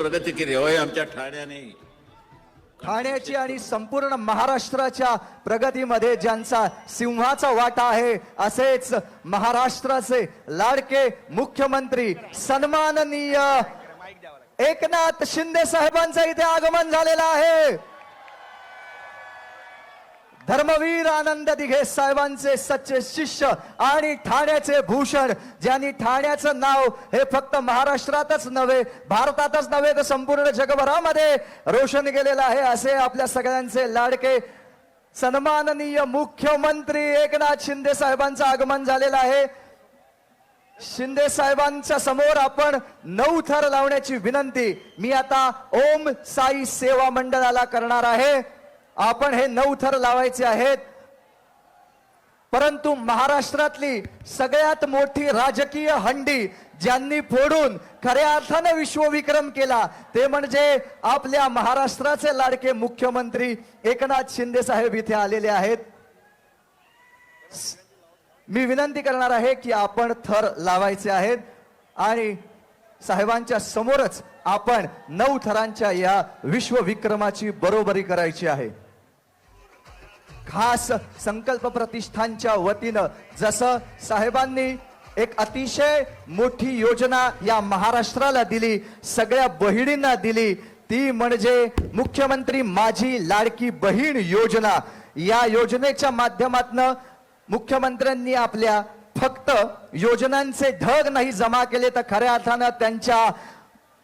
प्रगती केली. होय आमच्या ठाण्याने. ठाण्याची आणि संपूर्ण महाराष्ट्राच्या प्रगतीमध्ये ज्यांचा सिंहाचा वाटा आहे असेच महाराष्ट्राचे लाडके मुख्यमंत्री सन्माननीय एकनाथ शिंदे साहेबांचं इथे आगमन झालेलं आहे. धर्मवीर आनंद दिघे साहेबांचे सच्चे शिष्य आणि ठाण्याचे भूषण ज्यांनी ठाण्याचं नाव हे फक्त महाराष्ट्रातच नव्हे भारतातच नव्हे तर संपूर्ण जगभरामध्ये रोशन केलेलं आहे असे आपल्या सगळ्यांचे लाडके सन्माननीय मुख्यमंत्री एकनाथ शिंदे साहेबांचं आगमन झालेलं आहे. शिंदे साहेबांच्या समोर आपण नऊ थर लावण्याची विनंती मी आता ओम साई सेवा मंडळाला करणार आहे. आपण हे नऊ थर लावायचे आहेत. परंतु महाराष्ट्रातली सगळ्यात मोठी राजकीय हंडी ज्यांनी फोडून खऱ्या अर्थानं विश्वविक्रम केला ते म्हणजे आपल्या महाराष्ट्राचे लाडके मुख्यमंत्री एकनाथ शिंदे साहेब इथे आलेले आहेत. मी विनंती करणार आहे की आपण थर लावायचे आहेत आणि साहेबांच्या समोरच आपण नऊ थरांच्या या विश्वविक्रमाची बरोबरी करायची आहे. खास संकल्प प्रतिष्ठानच्या वतीनं जसं साहेबांनी एक अतिशय मोठी योजना या महाराष्ट्राला दिली सगळ्या बहिणींना दिली ती म्हणजे मुख्यमंत्री माझी लाडकी बहीण योजना. या योजनेच्या माध्यमातनं मुख्यमंत्र्यांनी आपल्या फक्त योजनांचे ढग नाही जमा केले तर खऱ्या अर्थानं त्यांच्या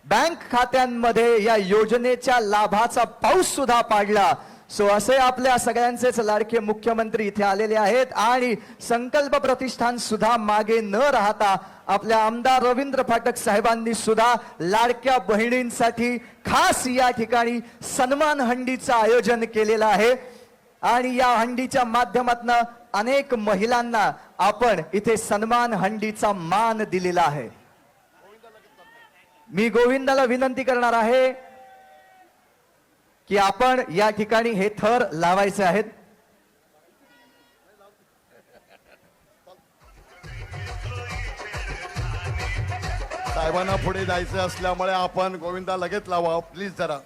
बँक खात्यांमध्ये या योजनेच्या लाभाचा पाऊस सुद्धा पाडला. सो असे आपल्या सगळ्यांचेच लाडके मुख्यमंत्री इथे आलेले आहेत आणि संकल्प प्रतिष्ठान सुद्धा मागे न राहता आपल्या आमदार रवींद्र फाटक साहेबांनी सुद्धा लाडक्या बहिणींसाठी खास या ठिकाणी सन्मान हंडीचं आयोजन केलेलं आहे. आणि या हंडीच्या माध्यमातून अनेक महिलांना आपण इथे सन्मान हंडीचा मान दिलेला आहे. मी गोविंदाला विनंती करणार आहे की आपण या ठिकाणी हे थर लावायचे आहेत. साहेबांना पुढे जायचं असल्यामुळे आपण गोविंदा लगेच लावा प्लीज जरा.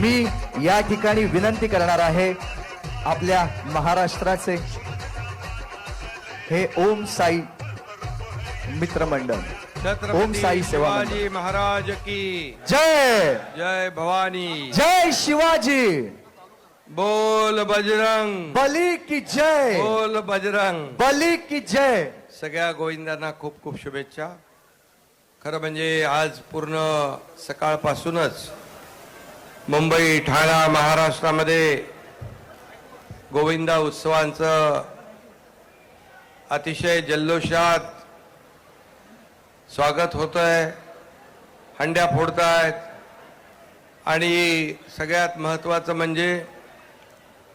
मी या ठिकाणी विनंती करणार आहे आपल्या महाराष्ट्राचे हे ओम साई मित्रमंडळ. ओम साई सेवा. शिवाजी महाराज की जय! जय भवानी. जय शिवाजी! बोल बजरंग. बली की जय! बोल बजरंग. बली की जय! सगळ्या गोविंदांना खूप खूप शुभेच्छा. खरं म्हणजे आज पूर्ण सकाळपासूनच मुंबई ठाणा महाराष्ट्रामध्ये गोविंदा उत्सवांचं अतिशय जल्लोषात स्वागत होतं आहे हंड्या फोडतायत. आणि सगळ्यात महत्त्वाचं म्हणजे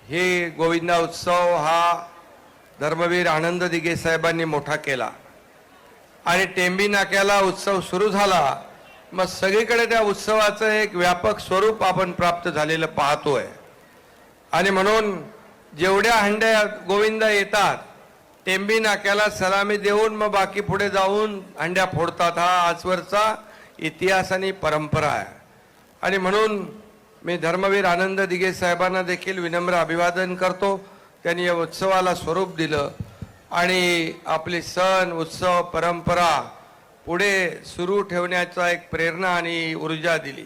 हे गोविंदा उत्सव हा धर्मवीर आनंद दिघे साहेबांनी मोठा केला. आणि टेंबी नाक्याला उत्सव सुरू झाला मग सगळीकडे त्या उत्सवाचं एक व्यापक स्वरूप आपण प्राप्त झालेलं पाहतोय. आणि म्हणून जेवढ्या हंड्या गोविंदा येतात टेंबी नाक्याला सलामी देऊन मग बाकी पुढे जाऊन हंड्या फोडतात हा आजवरचा इतिहास आणि परंपरा आहे. आणि म्हणून मी धर्मवीर आनंद दिघे साहेबांना देखील विनम्र अभिवादन करतो. त्यांनी या उत्सवाला स्वरूप दिलं आणि आपले सण उत्सव परंपरा पुढे सुरू ठेवण्याचा एक प्रेरणा आणि ऊर्जा दिली.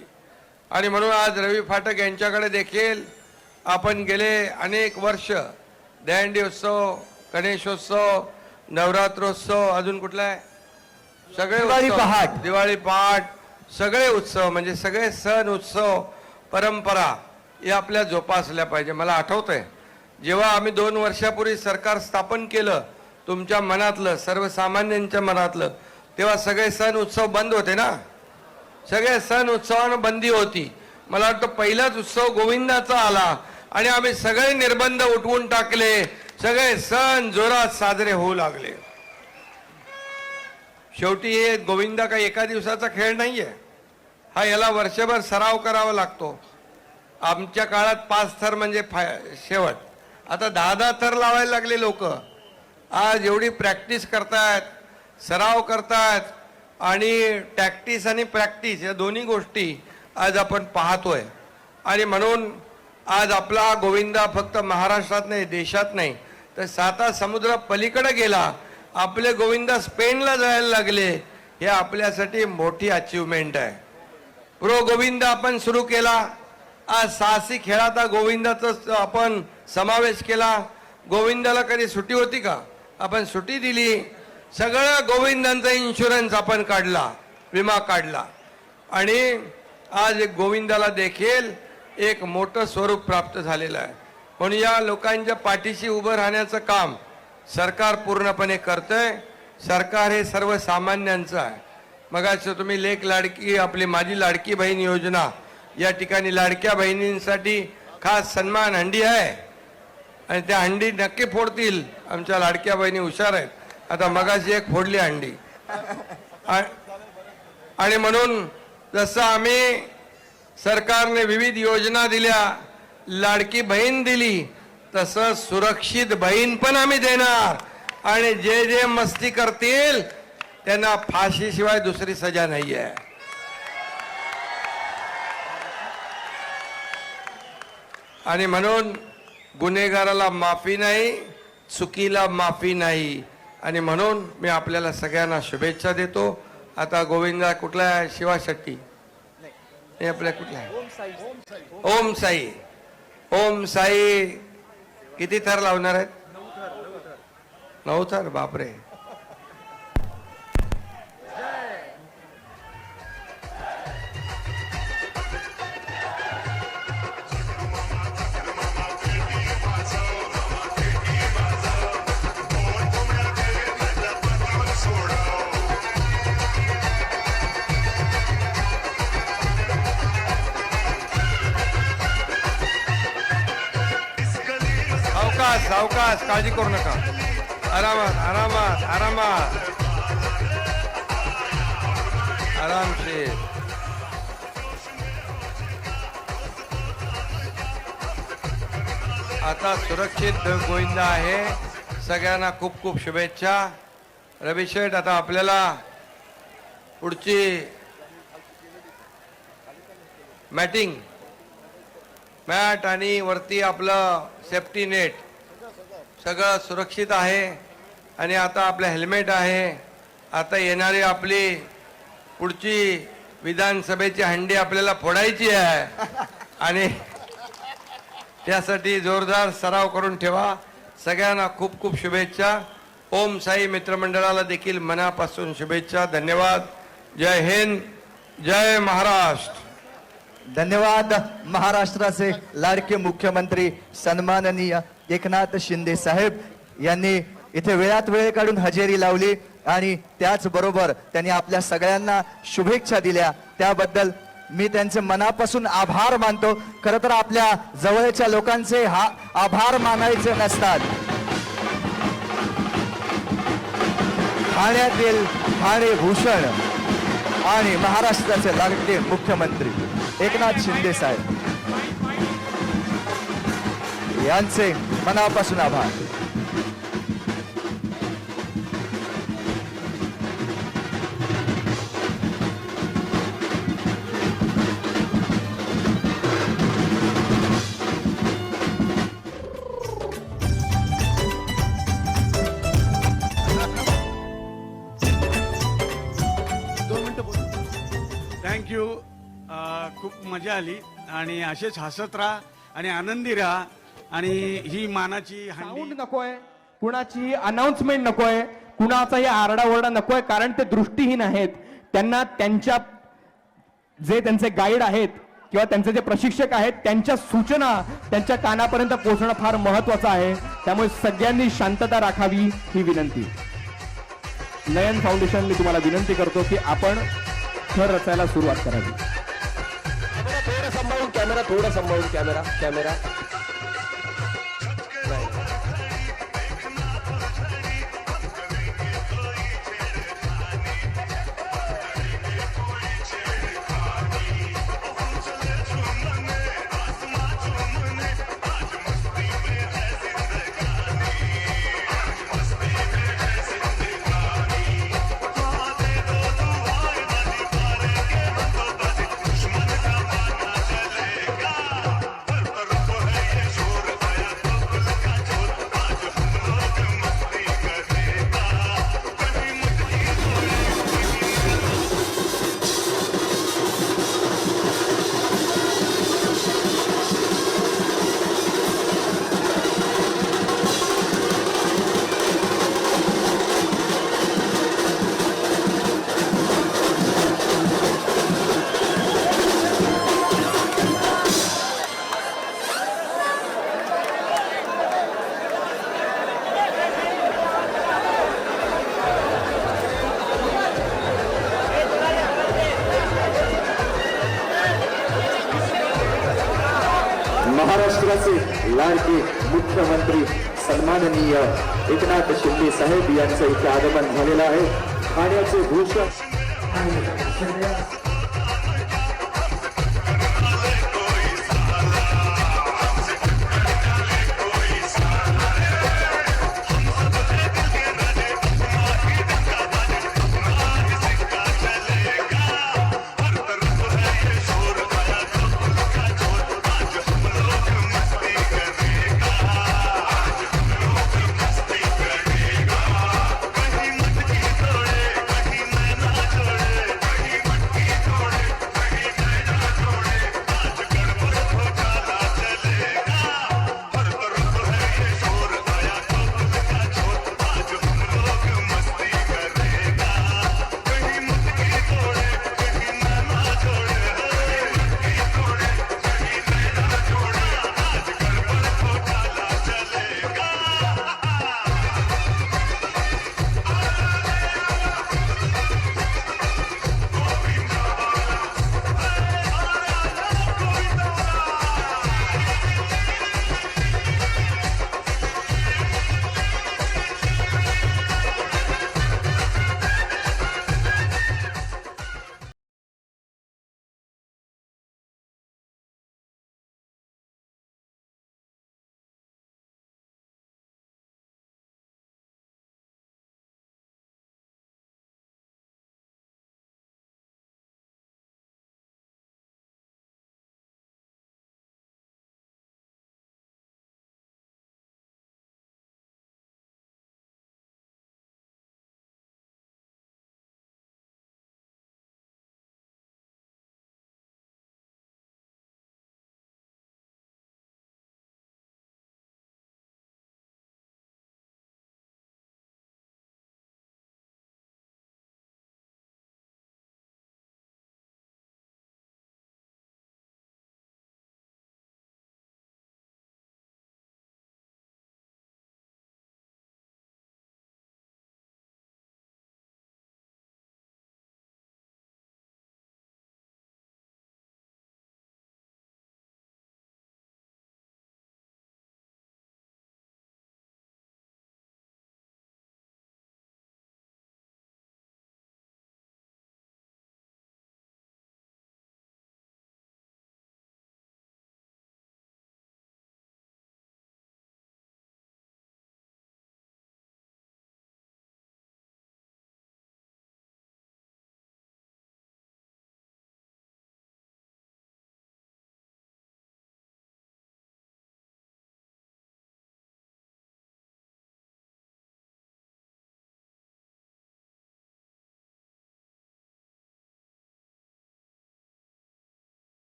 आणि म्हणून आज रवी फाटक यांच्याकडे देखील आपण गेले अनेक वर्ष दहंडी उत्सव गणेशोत्सव नवरात्रोत्सव अजून कुठला आहे? सगळे दिवाळी उत्सव, पहाट. दिवाळी पहाट. सगळे उत्सव म्हणजे सगळे सण उत्सव परंपरा हे आपल्या जोपासल्या पाहिजे. मला आठवतंय जेव्हा आम्ही दोन वर्षापूर्वी सरकार स्थापन केलं तुमच्या मनातलं सर्वसामान्यांच्या मनातलं तेव्हा सगळे सण उत्सव बंद होते ना? सगळे सण उत्सवानं बंदी होती. मला वाटतं पहिलाच उत्सव गोविंदाचा आला आणि आम्ही सगळे निर्बंध उठवून टाकले. सगळे सण जोरात साजरे होऊ लागले. शेवटी हे गोविंदा काही एका दिवसाचा खेळ नाही आहे हा याला वर्षभर सराव करावा लागतो. आमच्या काळात पाच थर म्हणजे फाय शेवट. आता दहा दहा थर लावायला लागले लोक. आज एवढी प्रॅक्टिस करतायत सराव करतायत आणि टॅक्टिस आणि प्रॅक्टिस या दोन्ही गोष्टी आज आपण पाहतोय. आणि म्हणून आज आपला गोविंदा फक्त महाराष्ट्रात नाही देशात नाही तर साता समुद्र पलीकडे गेला. आपले गोविंदा स्पेनला जायला लागले. हे आपल्यासाठी मोठी अचिव्हमेंट आहे. प्रो गोविंद आपण सुरू केला. आज साहसी खेळाचा गोविंदाचा आपण समावेश केला. गोविंदाला कधी सुट्टी होती का? आपण सुट्टी दिली. सगळं गोविंदांचा इन्शुरन्स आपण काढला. विमा काढला. आणि आज एक गोविंदाला देखील एक मोठं स्वरूप प्राप्त झालेलं आहे. म्हणून या लोकांच्या पाठीशी उभं राहण्याचं काम सरकार पूर्णपणे करतंय. सरकार हे सर्वसामान्यांचं आहे. मग तुम्ही लेख लाडकी आपली माझी लाडकी बहीण योजना या ठिकाणी लाडक्या बहिणींसाठी खास सन्मान हंडी आहे. आणि त्या हंडी नक्की फोडतील. आमच्या लाडक्या बहिणी हुशार आहेत. आता मगाशी एक फोडली हंडी. आणि म्हणून जसं आम्ही सरकारने विविध योजना दिल्या लाडकी बहीण दिली तसं सुरक्षित बहीण पण आम्ही देणार. आणि जे जे मस्ती करतील त्यांना फाशीशिवाय दुसरी सजा नाही आहे आणि म्हणून गुन्हेगाराला माफी नाही चुकीला माफी नाही. आणि म्हणून मी आपल्याला सगळ्यांना शुभेच्छा देतो. आता गोविंदा कुठला आहे? शिवा शेट्टी. हे आपल्या कुठला आहे? ओम साई. ओम साई किती थर लावणार आहेत? नऊ थर बापरे. करू नका. आरामात आरामात आरामात. आरामशीर. आता सुरक्षित गोविंदा आहे. सगळ्यांना खूप खूप शुभेच्छा. रवी शेठ आता आपल्याला पुढची मॅटिंग. मॅट आणि वरती आपलं सेफ्टी नेट. सगळं सुरक्षित आहे आणि आता आपलं हेल्मेट आहे. आता येणारी आपली पुढची विधानसभेची हंडी आपल्याला फोडायची आहे. आणि त्यासाठी जोरदार सराव करून ठेवा. सगळ्यांना खूप खूप शुभेच्छा. ओम साई मित्रमंडळाला देखील मनापासून शुभेच्छा. धन्यवाद. जय हिंद. जय महाराष्ट्र. धन्यवाद महाराष्ट्राचे लाडके मुख्यमंत्री सन्माननीय एकनाथ शिंदे साहेब यांनी इथे वेळात वेळ काढून हजेरी लावली आणि त्याचबरोबर त्यांनी आपल्या सगळ्यांना शुभेच्छा दिल्या. त्याबद्दल मी त्यांचे मनापासून आभार मानतो. खर तर आपल्या जवळच्या लोकांचे हा आभार मानायचे नसतात. ठाण्यातील ठाणे भूषण आणि महाराष्ट्राचे लाडके मुख्यमंत्री. एकनाथ शिंदे साहेब. यांचे मनापासून आभार. खूप मजा आली. आणि असेच हसत राहा आणि आनंदी राहा. आणि ही मानाची साऊंड नकोय. कुणाची अनाउन्समेंट नकोय. कुणाचाही आरडाओरडा नकोय कारण ते दृष्टीहीन आहेत. त्यांना त्यांच्या जे त्यांचे गाईड आहेत किंवा त्यांचे जे प्रशिक्षक आहेत त्यांच्या सूचना त्यांच्या कानापर्यंत पोहोचणं फार महत्वाचं आहे. त्यामुळे सगळ्यांनी शांतता राखावी ही विनंती. नयन फाउंडेशन मी तुम्हाला विनंती करतो की आपण थर रचायला सुरुवात करावी. थोडा सांभाळून कॅमेरा कॅमेरा महाराष्ट्राचे लाडके मुख्यमंत्री सन्माननीय एकनाथ शिंदे साहेब यांचं इथे आगमन झालेलं आहे. पाण्याचे भूषण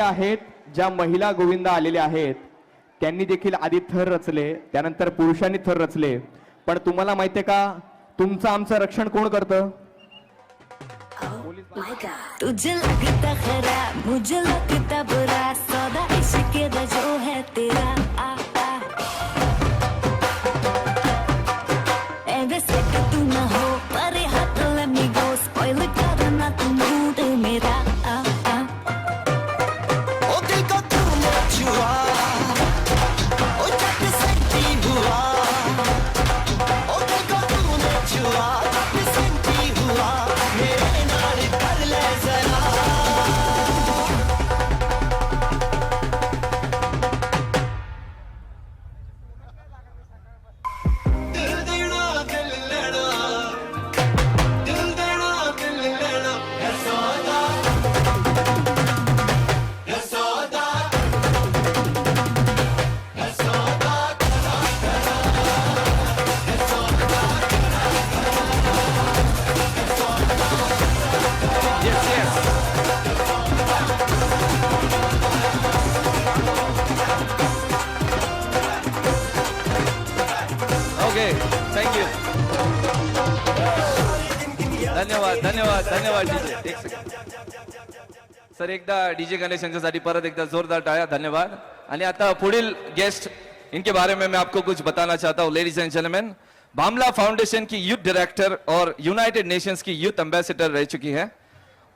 आहेत ज्या महिला गोविंदा आलेल्या आहेत त्यांनी देखील आधी थर रचले त्यानंतर पुरुषांनी थर रचले. पण तुम्हाला माहितीये का तुमचं आमचं रक्षण कोण करतं? Oh तुझे लगता खराब मुझे लगता बुरा सौदा इश्क जो है तेरा. Ah. थँक्यू धन्यवाद धन्यवाद धन्यवाद, डीजे। एक सर, एकदा डीजे गणेश यांच्यासाठी परत एकदा जोरदार टाळ्या, धन्यवाद. आणि आता पुढील गेस्ट, इनके बारे में मैं आपको कुछ बताना चाहता हूँ ladies and gentleman Bamla foundation की यूथ डायरेक्टर और यूनाइटेड नेशंस की यूथ एम्बेसडर रह चुकी है।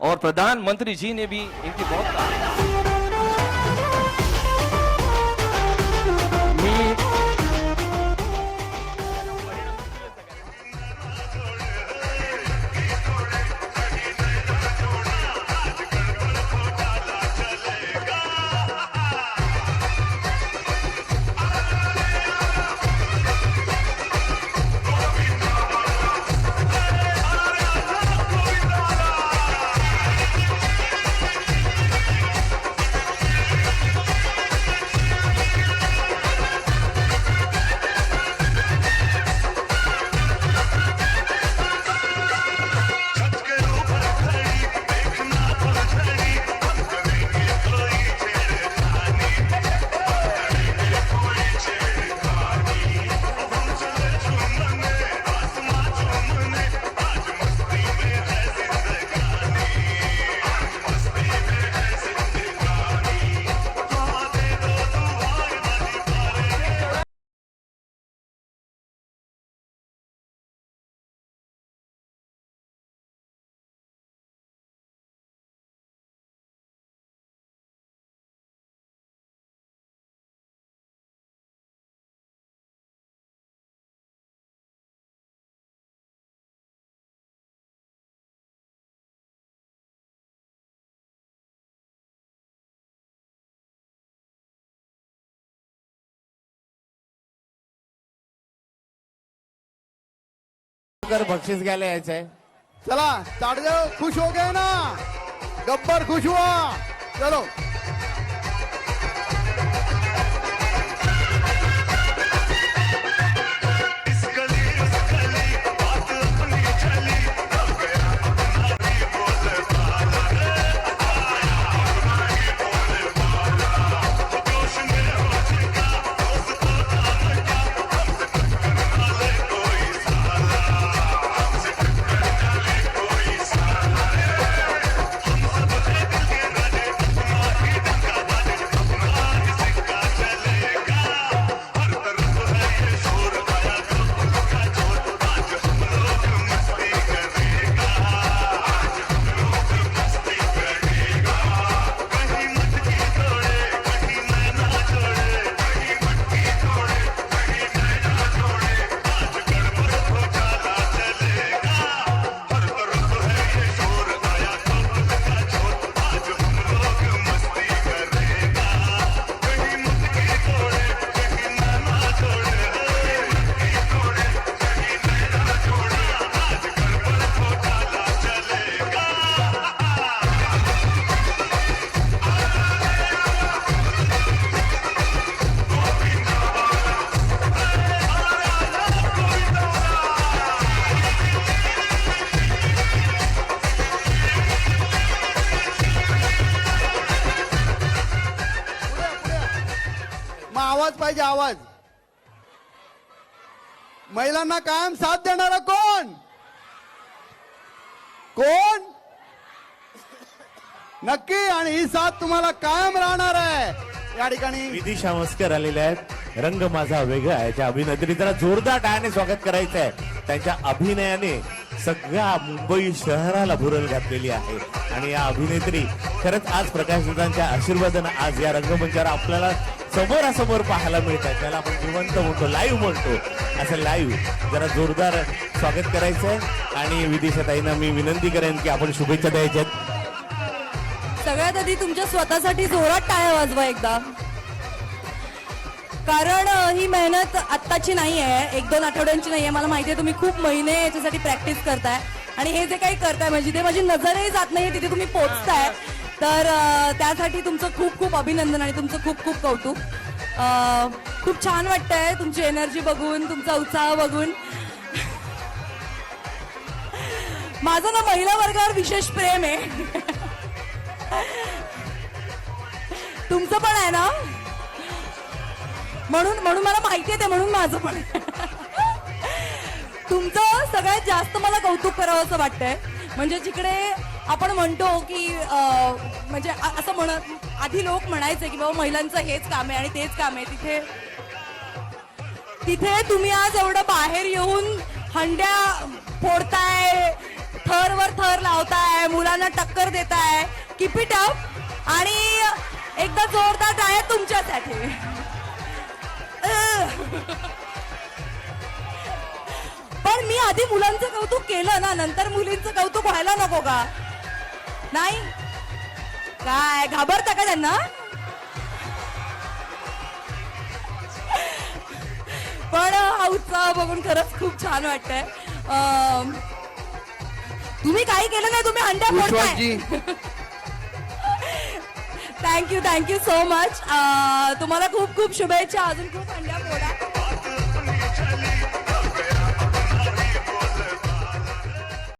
और प्रधानमंत्री जी ने भी इनकी बहुत बक्षीस घ्यायला यायचंय. चला ताडदेव खुश हो गए ना? गब्बर खुश हुआ। चलो. महिलांना कायम साथ देणारा कोण? कोण? नक्की आणि ही साथ तुम्हाला कायम राहणार आहे. या ठिकाणी विधी शामस्कर आलेले आहेत. रंग माझा वेगळा आहे. त्या अभिनेत्री जरा जोरदार टाळ्याने स्वागत करायचं आहे त्यांच्या अभिनयाने सगळ्या मुंबई शहराला भुरल घातलेली आहे. आणि या अभिनेत्री खरंच आज प्रकाश प्रकाशदादांच्या आशीर्वादानं आज या रंगमंचावर आपल्याला समोरासमोर पाहायला मिळतात. त्याला आपण जिवंत म्हणतो लाईव्ह म्हणतो. असं लाईव्ह जरा जोरदार स्वागत करायचं आहे आणि विदिशाताईंना मी विनंती करेन की आपण शुभेच्छा द्यायच्यात. सगळ्यात आधी तुमच्या स्वतःसाठी जोरात टाळ्या वाजवा एकदा. कारण ही मेहनत आत्ताची नाही आहे एक दोन आठवड्यांची नाही आहे मला माहिती आहे तुम्ही खूप महिने याच्यासाठी प्रॅक्टिस करताय. आणि हे जे काही करताय म्हणजे ते माझी नजरही जात नाही तिथे तुम्ही पोचताय. तर त्यासाठी तुमचं खूप खूप अभिनंदन आणि तुमचं खूप खूप कौतुक. खूप छान वाटतंय तुमची एनर्जी बघून तुमचा उत्साह बघून. माझं ना महिला वर्गावर विशेष प्रेम आहे. तुमचं पण आहे ना? म्हणून म्हणून मला माहिती आहे ते म्हणून माझं पण तुमचं सगळ्यात जास्त मला कौतुक करावं असं वाटतंय. म्हणजे जिकडे आपण म्हणतो की म्हणजे असं म्हण आधी लोक म्हणायचे की बाबा महिलांचं हेच काम आहे आणि तेच काम आहे. तिथे तिथे तुम्ही आज एवढं बाहेर येऊन हंड्या फोडताय थरवर थर लावताय मुलांना टक्कर देताय किप इट अप आणि एकदा जोरदार आहे तुमच्यासाठी. पण मी आधी मुलांचं कौतुक केलं ना नंतर मुलींचं कौतुक व्हायला नको का? नाही? काय घाबरता का त्यांना? पण हा उत्साह बघून खरंच खूप छान वाटतंय. तुम्ही काही केलं नाही तुम्ही हंड्या फोडताय. Thank you thank you so much तुम्हाला खूप खूप शुभेच्छा. अजून खूप हंड्या फोडा.